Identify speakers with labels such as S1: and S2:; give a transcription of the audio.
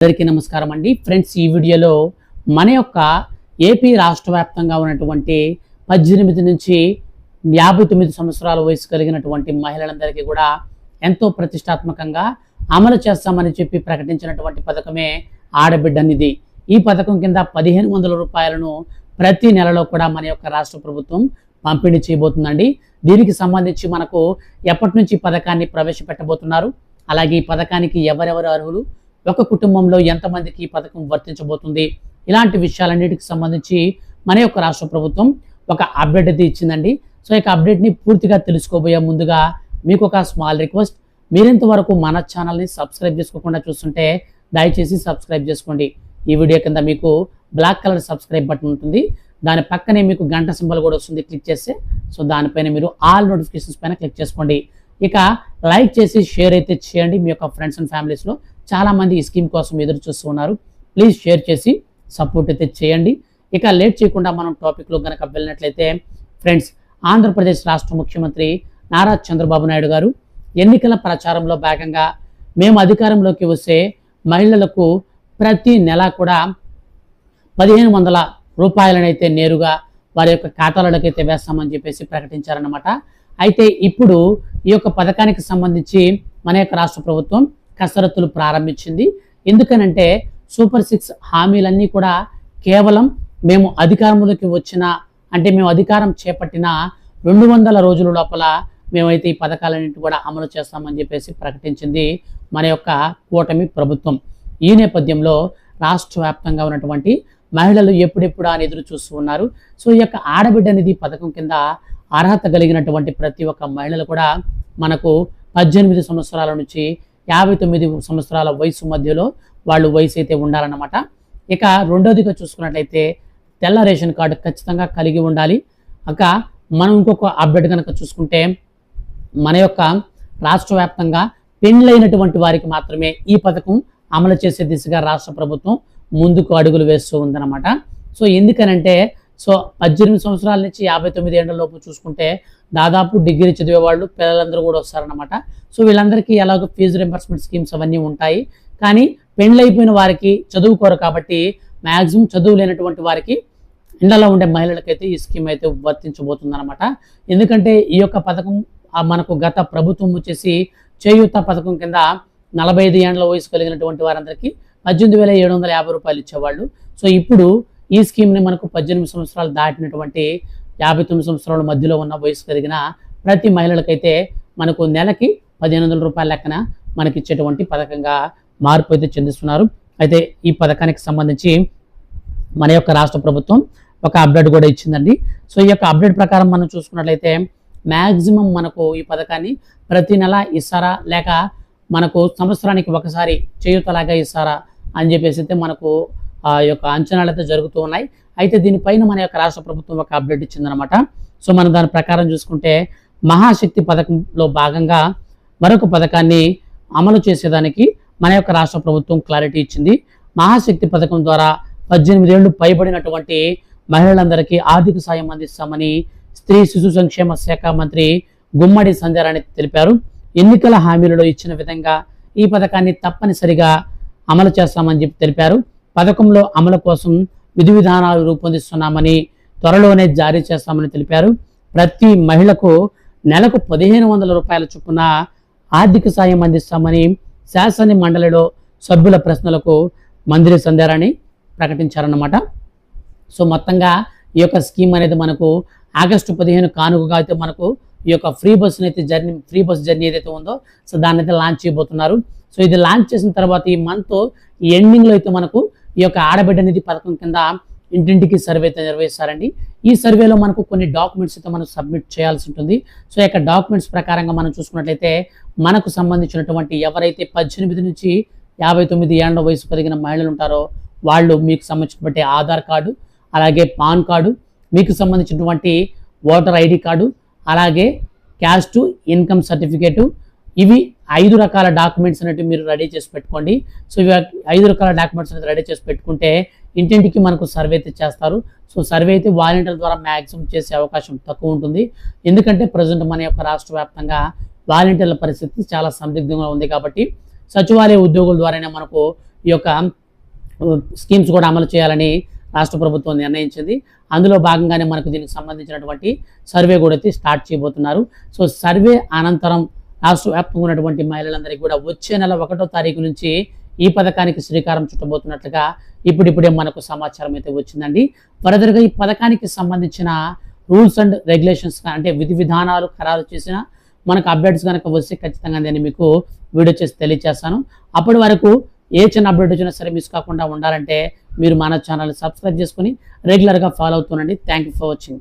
S1: అందరికీ నమస్కారం అండి. ఫ్రెండ్స్ ఈ వీడియోలో మన యొక్క ఏపీ రాష్ట్ర వ్యాప్తంగా ఉన్నటువంటి పద్దెనిమిది నుంచి యాభై తొమ్మిది సంవత్సరాల వయసు కలిగినటువంటి మహిళలందరికీ కూడా ఎంతో ప్రతిష్టాత్మకంగా అమలు చేస్తామని చెప్పి ప్రకటించినటువంటి పథకమే ఆడబిడ్డ నిధి ఈ పథకం కింద పదిహేను వందల రూపాయలను ప్రతి నెలలో కూడా మన యొక్క రాష్ట్ర ప్రభుత్వం పంపిణీ చేయబోతుందండి. దీనికి సంబంధించి మనకు ఎప్పటి నుంచి పథకాన్ని ప్రవేశపెట్టబోతున్నారు? అలాగే ఈ పథకానికి ఎవరెవరు అర్హులు? ఒక కుటుంబంలో ఎంతమందికి ఈ పథకం వర్తించబోతుంది? ఇలాంటి విషయాలన్నిటికి సంబంధించి మన యొక్క రాష్ట్ర ప్రభుత్వం ఒక అప్డేట్ అయితే ఇచ్చిందండి. సో ఈ అప్డేట్ని పూర్తిగా తెలుసుకోబోయే ముందుగా మీకు ఒక స్మాల్ రిక్వెస్ట్ మీరింతవరకు మన ఛానల్ని సబ్స్క్రైబ్ చేసుకోకుండా చూస్తుంటే దయచేసి సబ్స్క్రైబ్ చేసుకోండి. ఈ వీడియో కింద మీకు బ్లాక్ కలర్ సబ్స్క్రైబ్ బటన్ ఉంటుంది. దాని పక్కనే మీకు గంట సింబల్ కూడా వస్తుంది. క్లిక్ చేస్తే సో దానిపైన మీరు ఆల్ నోటిఫికేషన్స్ పైన క్లిక్ చేసుకోండి. ఇక లైక్ చేసి షేర్ అయితే చేయండి మీ యొక్క ఫ్రెండ్స్ అండ్ ఫ్యామిలీస్లో చాలామంది ఈ స్కీమ్ కోసం ఎదురు చూస్తూ ఉన్నారు. ప్లీజ్ షేర్ చేసి సపోర్ట్ అయితే చేయండి. ఇక లేట్ చేయకుండా మనం టాపిక్లో కనుక వెళ్ళినట్లయితే ఫ్రెండ్స్ ఆంధ్రప్రదేశ్ రాష్ట్ర ముఖ్యమంత్రి నారా చంద్రబాబు నాయుడు గారు ఎన్నికల ప్రచారంలో భాగంగా మేము అధికారంలోకి వస్తే మహిళలకు ప్రతి నెల కూడా పదిహేను వందల రూపాయలనైతే నేరుగా వారి యొక్క ఖాతాలలోకైతే వేస్తామని చెప్పేసి ప్రకటించారన్నమాట. అయితే ఇప్పుడు ఈ యొక్క పథకానికి సంబంధించి మన యొక్క రాష్ట్ర ప్రభుత్వం కసరత్తులు ప్రారంభించింది. ఎందుకనంటే సూపర్ సిక్స్ హామీలన్నీ కూడా కేవలం మేము అధికారంలోకి వచ్చిన అంటే మేము అధికారం చేపట్టిన రెండు వందల రోజుల లోపల మేమైతే ఈ పథకాలన్నింటి కూడా అమలు చేస్తామని చెప్పేసి ప్రకటించింది మన యొక్క కూటమి ప్రభుత్వం. ఈ నేపథ్యంలో రాష్ట్ర వ్యాప్తంగా ఉన్నటువంటి మహిళలు ఎప్పుడెప్పుడు అని ఎదురు చూస్తూ ఉన్నారు. సో ఈ యొక్క ఆడబిడ్డ నిధి పథకం కింద అర్హత కలిగినటువంటి ప్రతి ఒక్క మహిళలు కూడా మనకు పద్దెనిమిది సంవత్సరాల నుంచి యాభై తొమ్మిది సంవత్సరాల వయసు మధ్యలో వాళ్ళు వయసు అయితే ఉండాలన్నమాట. ఇక రెండోదిగా చూసుకున్నట్లయితే తెల్ల రేషన్ కార్డు ఖచ్చితంగా కలిగి ఉండాలి. ఇక మనం ఇంకొక అప్డేట్ కనుక చూసుకుంటే మన యొక్క రాష్ట్ర వ్యాప్తంగా పెండ్లైనటువంటి వారికి మాత్రమే ఈ పథకం అమలు చేసే దిశగా రాష్ట్ర ప్రభుత్వం ముందుకు అడుగులు వేస్తూ ఉందన్నమాట. సో ఎందుకనంటే సో పద్దెనిమిది సంవత్సరాల నుంచి యాభై తొమ్మిది ఏళ్ళ లోపు చూసుకుంటే దాదాపు డిగ్రీ చదివే వాళ్ళు పిల్లలందరూ కూడా వస్తారనమాట సో వీళ్ళందరికీ ఎలాగో ఫీజు రింబర్స్మెంట్ స్కీమ్స్ అవన్నీ ఉంటాయి. కానీ పెండ్లైపోయిన వారికి చదువుకోరు కాబట్టి మ్యాక్సిమం చదువు లేనటువంటి వారికి ఇండ్లలో ఉండే మహిళలకైతే ఈ స్కీమ్ అయితే వర్తించబోతుందన్నమాట. ఎందుకంటే ఈ యొక్క పథకం మనకు గత ప్రభుత్వం వచ్చేసి చేయూత పథకం కింద నలభై ఐదు ఏండ్ల వయసు కలిగినటువంటి వారందరికీ పద్దెనిమిది వేల ఏడు వందల యాభై రూపాయలు ఇచ్చేవాళ్ళు. సో ఇప్పుడు ఈ స్కీమ్ని మనకు పద్దెనిమిది సంవత్సరాలు దాటినటువంటి యాభై తొమ్మిది సంవత్సరాల మధ్యలో ఉన్న వయసు కలిగిన ప్రతి మహిళలకైతే మనకు నెలకి పదిహేను వందల రూపాయల లెక్కన మనకి ఇచ్చేటువంటి పథకంగా మార్పు అయితే చెందిస్తున్నారు. అయితే ఈ పథకానికి సంబంధించి మన యొక్క రాష్ట్ర ప్రభుత్వం ఒక అప్డేట్ కూడా ఇచ్చిందండి. సో ఈ యొక్క అప్డేట్ ప్రకారం మనం చూసుకున్నట్లయితే మ్యాక్సిమం మనకు ఈ పథకాన్ని ప్రతి నెల ఇస్తారా? లేక మనకు సంవత్సరానికి ఒకసారి చేయూతలాగా ఇస్తారా? అని చెప్పేసి అయితే మనకు ఆ యొక్క అంచనాలు అయితే జరుగుతూ ఉన్నాయి. అయితే దీనిపైన మన యొక్క రాష్ట్ర ప్రభుత్వం ఒక అప్డేట్ ఇచ్చిందనమాట సో మనం దాని ప్రకారం చూసుకుంటే మహాశక్తి పథకంలో భాగంగా మరొక పథకాన్ని అమలు చేసేదానికి మన యొక్క రాష్ట్ర ప్రభుత్వం క్లారిటీ ఇచ్చింది. మహాశక్తి పథకం ద్వారా పద్దెనిమిది ఏళ్ళు పైబడినటువంటి మహిళలందరికీ ఆర్థిక సాయం అందిస్తామని స్త్రీ శిశు సంక్షేమ శాఖ మంత్రి గుమ్మడి సంధ్యారాణి తెలిపారు. ఎన్నికల హామీలలో ఇచ్చిన విధంగా ఈ పథకాన్ని తప్పనిసరిగా అమలు చేస్తామని చెప్పి తెలిపారు. పథకంలో అమలు కోసం విధి విధానాలు రూపొందిస్తున్నామని త్వరలోనే జారీ చేస్తామని తెలిపారు. ప్రతి మహిళకు నెలకు పదిహేను వందల రూపాయల చొప్పున ఆర్థిక సాయం అందిస్తామని శాసన మండలిలో సభ్యుల ప్రశ్నలకు మంత్రి సందేరాన్ని ప్రకటించారన్నమాట. సో మొత్తంగా ఈ యొక్క స్కీమ్ అనేది మనకు ఆగస్టు పదిహేను కానుకగా అయితే మనకు ఈ యొక్క ఫ్రీ బస్సుని అయితే జర్నీ ఫ్రీ బస్ జర్నీ ఏదైతే ఉందో సో దాన్ని అయితే లాంచ్ చేయబోతున్నారు. సో ఇది లాంచ్ చేసిన తర్వాత ఈ మంత్ ఎండింగ్లో అయితే మనకు ఈ యొక్క ఆడబిడ్డ నిధి పథకం కింద ఇంటింటికి సర్వే అయితే నిర్వహిస్తారండి. ఈ సర్వేలో మనకు కొన్ని డాక్యుమెంట్స్ అయితే మనం సబ్మిట్ చేయాల్సి ఉంటుంది. సో ఈ యొక్క డాక్యుమెంట్స్ ప్రకారంగా మనం చూసుకున్నట్లయితే మనకు సంబంధించినటువంటి ఎవరైతే పద్దెనిమిది నుంచి యాభై తొమ్మిది ఏళ్ళ వయసు కలిగిన మహిళలు ఉంటారో వాళ్ళు మీకు సంబంధించినటువంటి ఆధార్ కార్డు అలాగే పాన్ కార్డు మీకు సంబంధించినటువంటి ఓటర్ ఐడి కార్డు అలాగే క్యాస్ట్ ఇన్కమ్ సర్టిఫికేటు ఇవి ఐదు రకాల డాక్యుమెంట్స్ అనేవి మీరు రెడీ చేసి పెట్టుకోండి. సో ఇవి ఐదు రకాల డాక్యుమెంట్స్ అనేది రెడీ చేసి పెట్టుకుంటే ఇంటింటికి మనకు సర్వే అయితే చేస్తారు. సో సర్వే అయితే వాలంటీర్ల ద్వారా మ్యాక్సిమం చేసే అవకాశం తక్కువ ఉంటుంది. ఎందుకంటే ప్రజెంట్ మన యొక్క రాష్ట్ర వ్యాప్తంగా వాలంటీర్ల పరిస్థితి చాలా సందిగ్ధంగా ఉంది కాబట్టి సచివాలయ ఉద్యోగుల ద్వారానే మనకు ఈ యొక్క స్కీమ్స్ కూడా అమలు చేయాలని రాష్ట్ర ప్రభుత్వం నిర్ణయించింది. అందులో భాగంగానే మనకు దీనికి సంబంధించినటువంటి సర్వే కూడా అయితే స్టార్ట్ చేయబోతున్నారు. సో సర్వే అనంతరం రాష్ట్ర వ్యాప్తంగా ఉన్నటువంటి మహిళలందరికీ కూడా వచ్చే నెల ఒకటో తారీఖు నుంచి ఈ పథకానికి శ్రీకారం చుట్టబోతున్నట్లుగా ఇప్పుడిప్పుడే మనకు సమాచారం అయితే వచ్చిందండి. ఫర్దర్గా ఈ పథకానికి సంబంధించిన రూల్స్ అండ్ రెగ్యులేషన్స్ అంటే విధి విధానాలు ఖరారు చేసిన మనకు అప్డేట్స్ కనుక వస్తే ఖచ్చితంగా నేను మీకు వీడియో చేసి తెలియజేస్తాను అప్పటి వరకు ఏ చిన్న అప్డేట్ వచ్చినా సరే మిస్ కాకుండా ఉండాలంటే మీరు మన ఛానల్ సబ్స్క్రైబ్ చేసుకుని రెగ్యులర్గా ఫాలో అవుతుండండి థ్యాంక్ యూ ఫర్ వాచింగ్.